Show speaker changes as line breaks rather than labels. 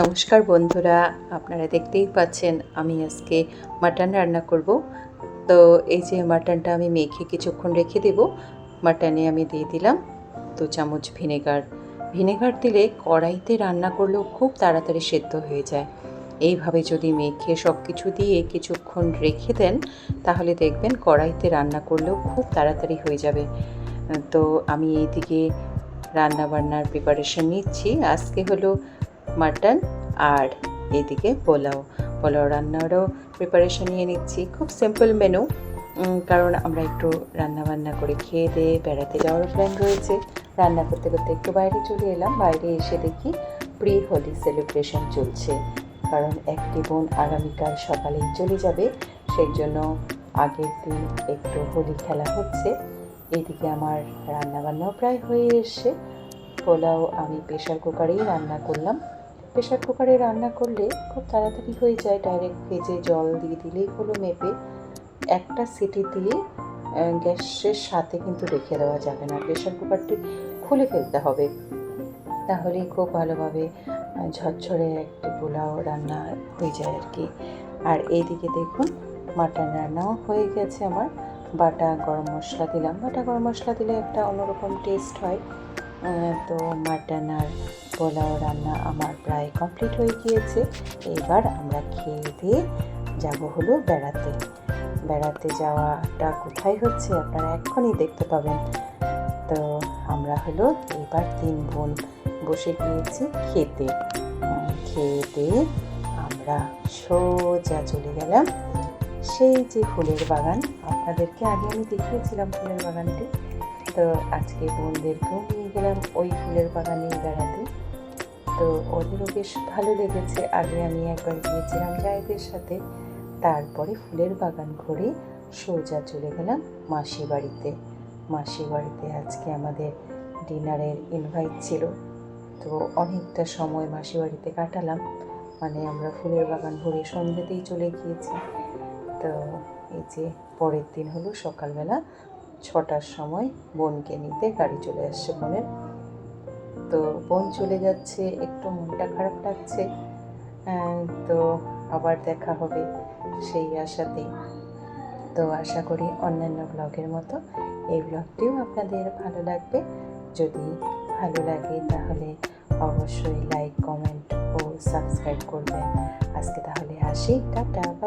নমস্কার বন্ধুরা, আপনারা দেখতেই পাচ্ছেন আমি আজকে মাটন রান্না করব। তো এই যে মাটনটা আমি মেখে কিছুক্ষণ রেখে দেব, মাটনে আমি দিয়ে দিলাম দু চামচ ভিনেগার। ভিনেগার দিলে কড়াইতে রান্না করলেও খুব তাড়াতাড়ি সেদ্ধ হয়ে যায়। এইভাবে যদি মেখে সব কিছু দিয়ে কিছুক্ষণ রেখে দেন, তাহলে দেখবেন কড়াইতে রান্না করলেও খুব তাড়াতাড়ি হয়ে যাবে। তো আমি এইদিকে রান্না বান্নার প্রিপারেশন নিচ্ছি। আজকে হলো মাটন আর এদিকে পোলাও। পোলাও রান্নারও প্রিপারেশন নিয়ে নিচ্ছি। খুব সিম্পল মেনু কারণ আমরা একটু রান্না বান্না করে খেয়ে দিয়ে বেড়াতে যাওয়ার প্ল্যান রয়েছে। রান্না করতে করতে একটু বাইরে চলে এলাম। বাইরে এসে দেখি প্রি হোলি সেলিব্রেশন চলছে। কারণ একটি বোন আগামীকাল সকালেই চলে যাবে। সেই জন্য আগের দিন একটু হোলি খেলা হচ্ছে। এদিকে আমার রান্নাবান্নাও প্রায় হয়ে এসছে। পোলাও আমি প্রেশার কুকারেই রান্না করলাম। প্রেশার কুকারে রান্না করলে খুব তাড়াতাড়ি হয়ে যায় ডাইরেক্ট ভেজে জল দিয়ে দিলেই হলো মেপে। একটা সিটি দিয়ে গ্যাসের সাথে কিন্তু রেখে দেওয়া যাবে না। প্রেশার কুকারটি খুলে ফেলতে হবে। তাহলেই খুব ভালোভাবে ঝরঝরে একটি পোলাও রান্না হয়ে যায় আর কি আর এইদিকে দেখুন, মাটন রান্নাও হয়ে গেছে আমার। বাটা, গরম মশলা দিলাম। বাটা, গরম মশলা দিলে একটা অন্যরকম টেস্ট হয়। তো মাটন আর পোলাও রান্না আমার প্রায় কমপ্লিট হয়ে গিয়েছে। এবার আমরা খেয়ে দিয়ে যাব হলো বেড়াতে। বেড়াতে যাওয়াটা কোথায় হচ্ছে আপনারা এক্ষুনি দেখতে পাবেন। তো আমরা হলো এবার তিন বোন বসে গিয়েছি খেতে। দিয়ে আমরা সোজা চলে গেলাম। সেই যে ফুলের বাগান, আপনাদেরকে আগে আমি দেখিয়েছিলাম ফুলের বাগানটি। তো আজকে বোনদেরকেও নিয়ে গেলাম ওই ফুলের বাগানে বেড়াতে। তো ওদেরও বেশ ভালো লেগেছে। আগে আমি একবার গিয়েছিলাম জায়দের সাথে। তারপরে ফুলের বাগান ঘুরে সোজা চলে গেলাম মাসি বাড়িতে। মাসি বাড়িতে আজকে আমাদের ডিনারের ইনভাইট ছিল। তো অনেকটা সময় মাসি বাড়িতে কাটালাম। মানে আমরা ফুলের বাগান ঘুরে সন্ধ্যেতেই চলে গিয়েছি। তো এই যে পরের দিন হলো সকালবেলা ছটার সময় বোনকে নিতে গাড়ি চলে আসছে বোনের। তো বোন চলে যাচ্ছে, একটু মনটা খারাপ লাগছে তো আবার দেখা হবে সেই আশাতেই। তো আশা করি অন্যান্য ব্লগের মতো এই ব্লগটিও আপনাদের ভালো লাগবে। যদি ভালো লাগে তাহলে অবশ্যই লাইক, কমেন্ট ও সাবস্ক্রাইব করবেন। আজকে তাহলে আসি, টাটা।